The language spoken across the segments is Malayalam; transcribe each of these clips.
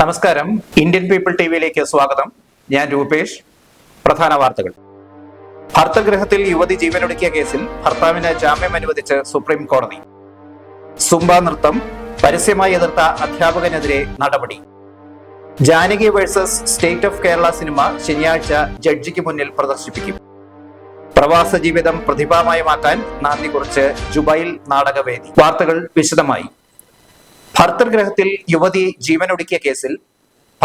നമസ്കാരം. ഇന്ത്യൻ പീപ്പിൾ ടി വിയിലേക്ക് സ്വാഗതം. ഞാൻ രൂപേഷ്. പ്രധാന വാർത്തകൾ. ഭർത്തഗൃഹത്തിൽ യുവതി ജീവനൊടുക്കിയ കേസിൽ ഭർത്താവിന് ജാമ്യം അനുവദിച്ച് സുപ്രീം കോടതി. സുംബ നൃത്തം പരസ്യമായി എതിർത്ത അധ്യാപകനെതിരെ നടപടി. Janaki versus state of Kerala cinema ശനിയാഴ്ച ജഡ്ജിക്ക് മുന്നിൽ പ്രദർശിപ്പിക്കും. പ്രവാസ ജീവിതം പ്രതിഭാമയമാക്കാൻ നാന്ദി കുറിച്ച് ജുബൈൽ നാടകവേദി. വാർത്തകൾ വിശദമായി. ഭർത്തൃഗ്രഹത്തിൽ യുവതി ജീവനൊടുക്കിയ കേസിൽ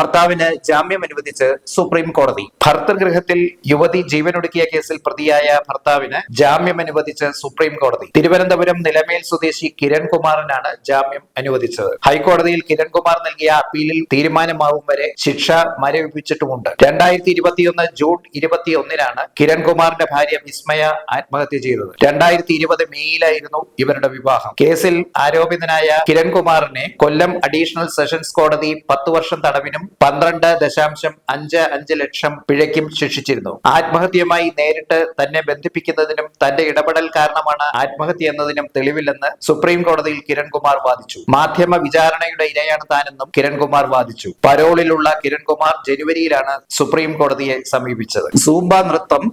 ഭർത്താവിന് ജാമ്യം അനുവദിച്ച് സുപ്രീം കോടതി. ഭർത്തൃഗൃഹത്തിൽ യുവതി ജീവനൊടുക്കിയ കേസിൽ പ്രതിയായ ഭർത്താവിന് ജാമ്യം അനുവദിച്ച് സുപ്രീം കോടതി. തിരുവനന്തപുരം നിലമേൽ സ്വദേശി കിരൺകുമാറിനാണ് ജാമ്യം അനുവദിച്ചത്. ഹൈക്കോടതിയിൽ കിരൺകുമാർ നൽകിയ അപ്പീലിൽ തീരുമാനമാവും വരെ ശിക്ഷ മരവിപ്പിച്ചിട്ടുമുണ്ട്. രണ്ടായിരത്തി ഇരുപത്തിയൊന്ന് ജൂൺ ഇരുപത്തിയൊന്നിനാണ് കിരൺകുമാറിന്റെ ഭാര്യ വിസ്മയ ആത്മഹത്യ ചെയ്തത്. രണ്ടായിരത്തി ഇരുപത് മെയ്യിലായിരുന്നു ഇവരുടെ വിവാഹം. കേസിൽ ആരോപിതനായ കിരൺകുമാറിനെ കൊല്ലം അഡീഷണൽ സെഷൻസ് കോടതി പത്ത് വർഷം തടവിനും പന്ത്രണ്ട് ദശാംശം അഞ്ച് അഞ്ച് ലക്ഷം പിഴയ്ക്കും ശിക്ഷിച്ചിരുന്നു. ആത്മഹത്യയുമായി നേരിട്ട് തന്നെ ബന്ധിപ്പിക്കുന്നതിനും തന്റെ ഇടപെടൽ കാരണമാണ് ആത്മഹത്യ എന്നതിനും തെളിവില്ലെന്ന് സുപ്രീം കോടതിയിൽ കിരൺകുമാർ വാദിച്ചു. മാധ്യമ വിചാരണയുടെ ഇരയാണ് താനെന്നും കിരൺകുമാർ വാദിച്ചു. പരോളിലുള്ള കിരൺകുമാർ ജനുവരിയിലാണ് സുപ്രീം കോടതിയെ സമീപിച്ചത്. സൂംബ നൃത്തം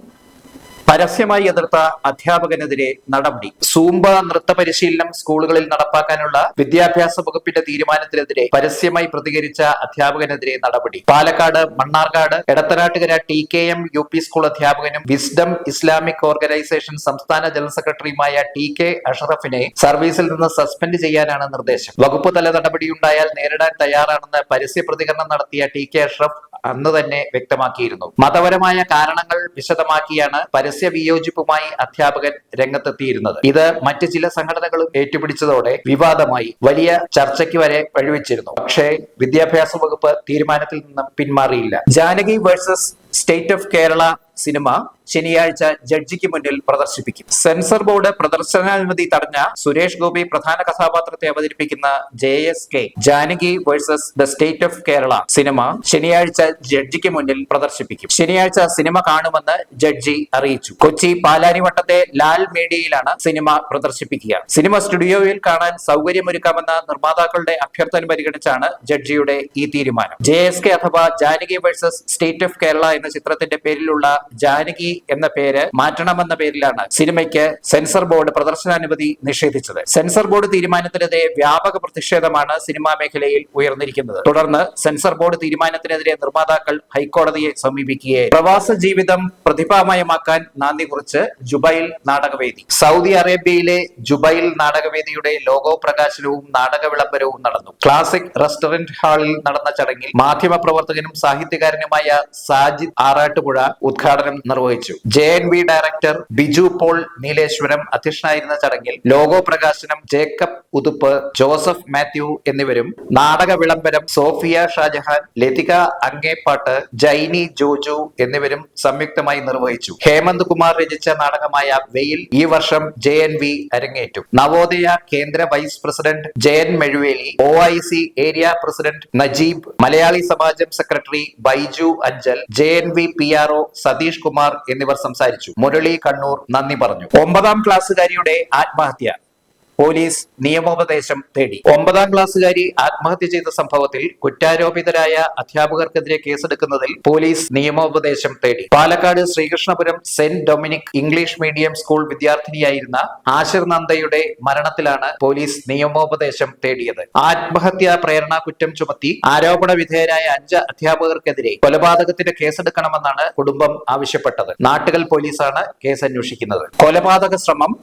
പരസ്യമായി എതിർത്ത അധ്യാപകനെതിരെ നടപടി. സൂംബ നൃത്ത പരിശീലനം സ്കൂളുകളിൽ നടപ്പാക്കാനുള്ള വിദ്യാഭ്യാസ വകുപ്പിന്റെ തീരുമാനത്തിനെതിരെ പരസ്യമായി പ്രതികരിച്ച അധ്യാപകനെതിരെ നടപടി. Palakkad Mannarkkad Edathanattukara T K M U P school അധ്യാപകനും വിസ്ഡം ഇസ്ലാമിക് ഓർഗനൈസേഷൻ സംസ്ഥാന ജനറൽ സെക്രട്ടറിയുമായ ടി കെ അഷറഫിനെ സർവീസിൽ നിന്ന് സസ്പെൻഡ് ചെയ്യാനാണ് നിർദ്ദേശം. വകുപ്പ് തല നടപടിയുണ്ടായാൽ നേരിടാൻ തയ്യാറാണെന്ന് പരസ്യ പ്രതികരണം നടത്തിയ ടി കെ അഷറഫ് അന്ന് തന്നെ വ്യക്തമാക്കിയിരുന്നു. മതപരമായ കാരണങ്ങൾ വിശദമാക്കിയാണ് പരസ്യ വിയോജിപ്പുമായി അധ്യാപകൻ രംഗത്തെത്തിയിരുന്നത്. ഇത് മറ്റ് ചില സംഘടനകളും ഏറ്റുപിടിച്ചതോടെ വിവാദമായി വലിയ ചർച്ചയ്ക്ക് വരെ വഴിവെച്ചിരുന്നു. പക്ഷേ വിദ്യാഭ്യാസ വകുപ്പ് തീരുമാനത്തിൽ നിന്നും പിന്മാറിയില്ല. Janaki versus state of Kerala cinema ശനിയാഴ്ച ജഡ്ജിക്ക് മുന്നിൽ പ്രദർശിപ്പിക്കും. സെൻസർ ബോർഡ് പ്രദർശനാനുമതി തടഞ്ഞ സുരേഷ് ഗോപി പ്രധാന കഥാപാത്രത്തെ അവതരിപ്പിക്കുന്ന J S K Janaki versus the state of Kerala cinema ശനിയാഴ്ച ജഡ്ജിക്ക് മുന്നിൽ പ്രദർശിപ്പിക്കും. ശനിയാഴ്ച സിനിമ കാണുമെന്ന് ജഡ്ജി അറിയിച്ചു. കൊച്ചി പാലാരിവട്ടത്തെ ലാൽ മീഡിയയിലാണ് സിനിമ പ്രദർശിപ്പിക്കുക. സിനിമ സ്റ്റുഡിയോയിൽ കാണാൻ സൗകര്യമൊരുക്കാമെന്ന നിർമ്മാതാക്കളുടെ അഭ്യർത്ഥന പരിഗണിച്ചാണ് ജഡ്ജിയുടെ ഈ തീരുമാനം. ജെ എസ് കെ അഥവാ Janaki versus state of Kerala എന്ന ചിത്രത്തിന്റെ പേരിലുള്ള ജാനകി എന്ന പേര് മാറ്റണമെന്ന പേരിലാണ് സിനിമയ്ക്ക് സെൻസർ ബോർഡ് പ്രദർശനാനുമതി നിഷേധിച്ചത്. സെൻസർ ബോർഡ് തീരുമാനത്തിനെതിരെ വ്യാപക പ്രതിഷേധമാണ് സിനിമാ മേഖലയിൽ ഉയർന്നിരിക്കുന്നത്. തുടർന്ന് സെൻസർ ബോർഡ് തീരുമാനത്തിനെതിരെ നിർമ്മാതാക്കൾ ഹൈക്കോടതിയെ സമീപിക്കുകയെ. പ്രവാസ ജീവിതം പ്രതിഭാമയമാക്കാൻ നാന്ദി കുറിച്ച് ജുബൈൽ നാടകവേദി. സൗദി അറേബ്യയിലെ ജുബൈൽ നാടകവേദിയുടെ ലോഗോ പ്രകാശനവും നാടക വിളംബരവും നടന്നു. ക്ലാസിക് റെസ്റ്റോറന്റ് ഹാളിൽ നടന്ന ചടങ്ങിൽ മാധ്യമ പ്രവർത്തകനും സാഹിത്യകാരനുമായ സാജിദ് ആറാട്ടുപുഴ ഉദ്ഘാടനം നിർവഹിച്ചു. J N V director Biju Paul Nileshwaram അധ്യക്ഷനായിരുന്ന ചടങ്ങിൽ ലോഗോ പ്രകാശനം ജേക്കബ് ഉതുപ്പ് ജോസഫ് മാത്യു എന്നിവരും നാടക വിളംബരം സോഫിയ ഷാജഹാൻ ലതിക അങ്ങേപ്പാട്ട് ജൈനി ജോജു എന്നിവരും സംയുക്തമായി നിർവഹിച്ചു. ഹേമന്ത് കുമാർ രചിച്ച നാടകമായ വെയിൽ ഈ വർഷം J N V അരങ്ങേറ്റു. Navodaya Kendra vice president J N Mezhuveli O I C area president Najeeb Malayali Samajam secretary Baiju Anchal J V P R O Satheesh Kumar എന്നിവർ സംസാരിച്ചു. മുരളി കണ്ണൂർ നന്ദി പറഞ്ഞു. ഒമ്പതാം ക്ലാസ്സുകാരിയുടെ ആത്മഹത്യ. പോലീസ് നിയമോപദേശം തേടി. ഒമ്പതാം ക്ലാസ്സുകാരി ആത്മഹത്യ ചെയ്ത സംഭവത്തിൽ കുറ്റാരോപിതരായ അധ്യാപകർക്കെതിരെ കേസെടുക്കുന്നതിൽ പോലീസ് നിയമോപദേശം തേടി. Palakkad Sreekrishnapuram saint Dominic English medium school വിദ്യാർത്ഥിനിയായിരുന്ന ആശിർ നന്ദയുടെ മരണത്തിലാണ് പോലീസ് നിയമോപദേശം തേടിയത്. ആത്മഹത്യാ പ്രേരണ കുറ്റം ചുമത്തി ആരോപണ വിധേയരായ അഞ്ച് അധ്യാപകർക്കെതിരെ കൊലപാതകത്തിന് കേസെടുക്കണമെന്നാണ് കുടുംബം ആവശ്യപ്പെട്ടത്. നാട്ടുകൽ പോലീസാണ് കേസ് അന്വേഷിക്കുന്നത് കൊലപാതക ശ്രമം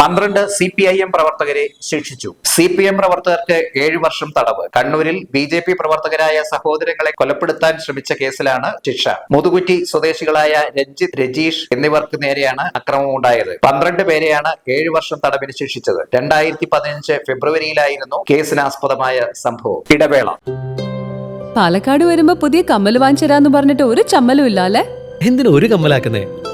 പന്ത്രണ്ട് സി പി ഐ എം പ്രവർത്തകരെ ശിക്ഷിച്ചു. സി പി എം പ്രവർത്തകർക്ക് ഏഴു വർഷം തടവ്. കണ്ണൂരിൽ ബി ജെ പി പ്രവർത്തകരായ സഹോദരങ്ങളെ കൊലപ്പെടുത്താൻ ശ്രമിച്ച കേസിലാണ് ശിക്ഷ. മുതുകുറ്റി സ്വദേശികളായ രഞ്ജിത് രജീഷ് എന്നിവർക്ക് നേരെയാണ് അക്രമം ഉണ്ടായത്. പന്ത്രണ്ട് പേരെയാണ് ഏഴു വർഷം തടവിന് ശിക്ഷിച്ചത്. രണ്ടായിരത്തി പതിനഞ്ച് ഫെബ്രുവരിയിലായിരുന്നു കേസിനാസ്പദമായ സംഭവം. ഇടവേള. പാലക്കാട് വരുമ്പോ പുതിയ കമ്മൽ വാങ്ങിച്ചു പറഞ്ഞിട്ട് ഒരു ചമ്മലും ഇല്ല അല്ലെ എന്തിനാ ഒരു കമ്മലാക്കുന്നേ?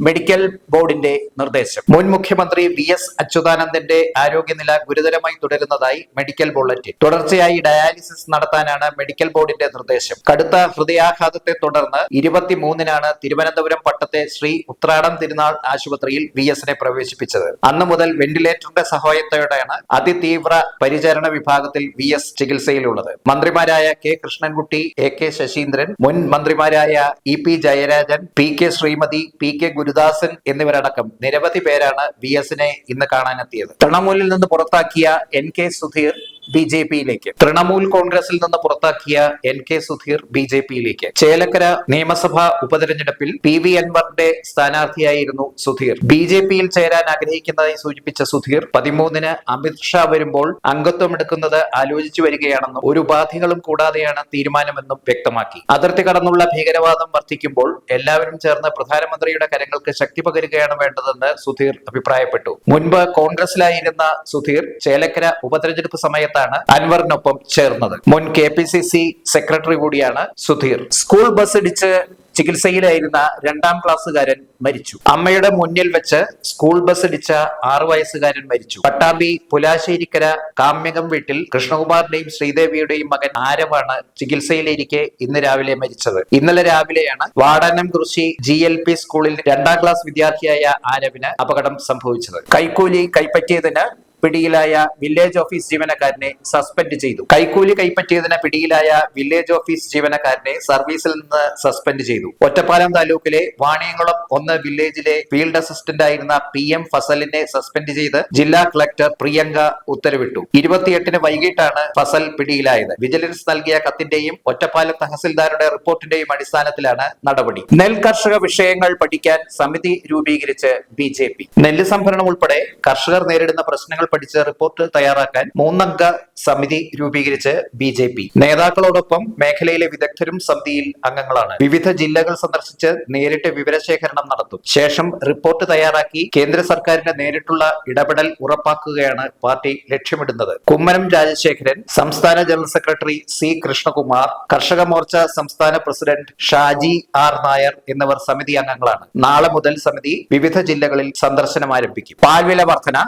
മെഡിക്കൽ ബോർഡിന്റെ നിർദ്ദേശം. മുൻ മുഖ്യമന്ത്രി വി എസ് അച്യുതാനന്ദന്റെ ആരോഗ്യനില ഗുരുതരമായി തുടരുന്നതായി മെഡിക്കൽ ബുള്ളറ്റിൻ. തുടർച്ചയായി ഡയാലിസിസ് നടത്താനാണ് മെഡിക്കൽ ബോർഡിന്റെ നിർദ്ദേശം. കടുത്ത ഹൃദയാഘാതത്തെ തുടർന്ന് ഇരുപത്തിമൂന്നിനാണ് തിരുവനന്തപുരം പട്ടത്തെ ശ്രീ ഉത്രാടം തിരുനാൾ ആശുപത്രിയിൽ വി എസിനെ പ്രവേശിപ്പിച്ചത്. അന്ന് മുതൽ വെന്റിലേറ്ററിന്റെ സഹായത്തോടെയാണ് അതിതീവ്ര പരിചരണ വിഭാഗത്തിൽ വി എസ് ചികിത്സയിലുള്ളത്. മന്ത്രിമാരായ K Krishnankutty A K Saseendran മുൻ മന്ത്രിമാരായ E P Jayarajan P K Sreemathi P K Gurudasan എന്നിവരടക്കം നിരവധി പേരാണ് വി എസിനെ ഇന്ന് കാണാനെത്തിയത്. തൃണമൂലിൽ നിന്ന് പുറത്താക്കിയ N K Sudheer B J പിയിലേക്ക്. തൃണമൂൽ കോൺഗ്രസിൽ നിന്ന് പുറത്താക്കിയ N K Sudheer B J പിയിലേക്ക്. ചേലക്കര നിയമസഭാ ഉപതെരഞ്ഞെടുപ്പിൽ പി വി അൻവറിന്റെ സ്ഥാനാർത്ഥിയായിരുന്നു സുധീർ. ബി ജെ പിയിൽ ചേരാൻ ആഗ്രഹിക്കുന്നതായി സൂചിപ്പിച്ച സുധീർ പതിമൂന്നിന് അമിത്ഷാ വരുമ്പോൾ അംഗത്വം എടുക്കുന്നത് ആലോചിച്ചു വരികയാണെന്നും ഒരു ഉപാധികളും കൂടാതെയാണ് തീരുമാനമെന്നും വ്യക്തമാക്കി. അതിർത്തി കടന്നുള്ള ഭീകരവാദം വർദ്ധിക്കുമ്പോൾ എല്ലാവരും ചേർന്ന് പ്രധാനമന്ത്രിയുടെ കരങ്ങൾക്ക് ശക്തി പകരുകയാണ് വേണ്ടതെന്ന് സുധീർ അഭിപ്രായപ്പെട്ടു. മുൻപ് കോൺഗ്രസിലായിരുന്ന സുധീർ ചേലക്കര ഉപതെരഞ്ഞെടുപ്പ് സമയത്താണ് അൻവറിനൊപ്പം ചേർന്നത്. മുൻ K P C C secretary കൂടിയാണ് സുധീർ. സ്കൂൾ ബസ് ഇടിച്ച് ചികിത്സയിലായിരുന്ന രണ്ടാം ക്ലാസ്സുകാരൻ മരിച്ചു. അമ്മയുടെ മുന്നിൽ വെച്ച് സ്കൂൾ ബസ് ഇടിച്ച ആറു വയസ്സുകാരൻ മരിച്ചു. പട്ടാമ്പി പുലാശ്ശേരിക്കര കാമ്യകം വീട്ടിൽ കൃഷ്ണകുമാറിന്റെയും ശ്രീദേവിയുടെയും മകൻ ആരവാണ് ചികിത്സയിലിരിക്കെ ഇന്ന് രാവിലെ മരിച്ചത്. ഇന്നലെ രാവിലെയാണ് വാടാനം കൃഷി ജി എൽ പി സ്കൂളിൽ രണ്ടാം ക്ലാസ് വിദ്യാർത്ഥിയായ ആരവിന് അപകടം സംഭവിച്ചത്. കൈക്കൂലി കൈപ്പറ്റിയതിന് പിടിയിലായ വില്ലേജ് ഓഫീസ് ജീവനക്കാരനെ സസ്പെൻഡ് ചെയ്തു. കൈക്കൂലി കൈപ്പറ്റിയതിന് പിടിയിലായ വില്ലേജ് ഓഫീസ് ജീവനക്കാരനെ സർവീസിൽ നിന്ന് സസ്പെൻഡ് ചെയ്തു. ഒറ്റപ്പാലം താലൂക്കിലെ വാണിയംകുളം ഒന്ന് വില്ലേജിലെ ഫീൽഡ് അസിസ്റ്റന്റ് ആയിരുന്ന പി എം ഫസലിനെ സസ്പെൻഡ് ചെയ്ത് ജില്ലാ കളക്ടർ പ്രിയങ്ക ഉത്തരവിട്ടു. ഇരുപത്തിയെട്ടിന് വൈകിട്ടാണ് ഫസൽ പിടിയിലായത്. വിജിലൻസ് നൽകിയ കത്തിന്റെയും ഒറ്റപ്പാലം തഹസിൽദാരുടെ റിപ്പോർട്ടിന്റെയും അടിസ്ഥാനത്തിലാണ് നടപടി. നെൽ കർഷക വിഷയങ്ങൾ പഠിക്കാൻ സമിതി രൂപീകരിച്ച് ബി ജെ പി. നെല്ല് സംഭരണം ഉൾപ്പെടെ കർഷകർ നേരിടുന്ന പ്രശ്നങ്ങൾ പഠിച്ച് റിപ്പോർട്ട് തയ്യാറാക്കാൻ മൂന്നംഗ സമിതി രൂപീകരിച്ച് ബി ജെ പി. നേതാക്കളോടൊപ്പം മേഖലയിലെ വിദഗ്ധരും സമിതിയിൽ അംഗങ്ങളാണ്. വിവിധ ജില്ലകൾ സന്ദർശിച്ച് നേരിട്ട് വിവരശേഖരണം നടത്തും. ശേഷം റിപ്പോർട്ട് തയ്യാറാക്കി കേന്ദ്ര സർക്കാരിന്റെ നേരിട്ടുള്ള ഇടപെടൽ ഉറപ്പാക്കുകയാണ് പാർട്ടി ലക്ഷ്യമിടുന്നത്. കുമ്മനം രാജശേഖരൻ സംസ്ഥാന ജനറൽ സെക്രട്ടറി സി കൃഷ്ണകുമാർ കർഷക മോർച്ച സംസ്ഥാന പ്രസിഡന്റ് ഷാജി ആർ നായർ എന്നിവർ സമിതി അംഗങ്ങളാണ്. നാളെ മുതൽ സമിതി വിവിധ ജില്ലകളിൽ സന്ദർശനം ആരംഭിക്കും. പാൽവില വർധന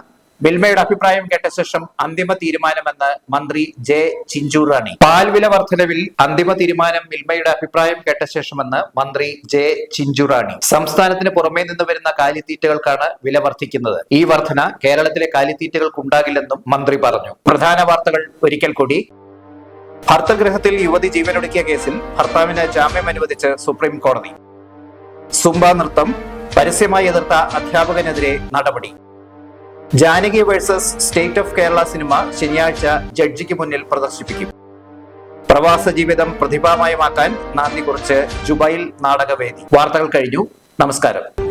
മിൽമയുടെ അഭിപ്രായം കേട്ട ശേഷം അന്തിമ തീരുമാനമെന്ന് മന്ത്രി ജെ ചിഞ്ചുറാണി പാൽവില വർധനവിൽ അന്തിമ തീരുമാനം മിൽമയുടെ അഭിപ്രായം കേട്ട ശേഷമെന്ന് മന്ത്രി ജെ ചിഞ്ചുറാണി സംസ്ഥാനത്തിന് പുറമേ നിന്ന് വരുന്ന കാലിത്തീറ്റകൾക്കാണ് വില വർദ്ധിക്കുന്നത് ഈ വർധന കേരളത്തിലെ കാലിത്തീറ്റകൾക്ക് ഉണ്ടാകില്ലെന്നും മന്ത്രി പറഞ്ഞു. പ്രധാന വാർത്തകൾ ഒരിക്കൽ കൂടി. ഭർത്തഗൃഹത്തിൽ യുവതി ജീവനൊടുക്കിയ കേസിൽ ഭർത്താവിന് ജാമ്യം അനുവദിച്ച് സുപ്രീം കോടതി. സുംബ നൃത്തം പരസ്യമായി എതിർത്ത അധ്യാപകനെതിരെ നടപടി. Janaki versus state of Kerala cinema ശനിയാഴ്ച ജഡ്ജിക്ക് മുന്നിൽ പ്രദർശിപ്പിക്കും. പ്രവാസ ജീവിതം പ്രതിഭാമയമാക്കാൻ നാന്ദി കുറിച്ച് ജുബൈൽ നാടകവേദി. വാർത്തകൾ കഴിഞ്ഞു. നമസ്കാരം.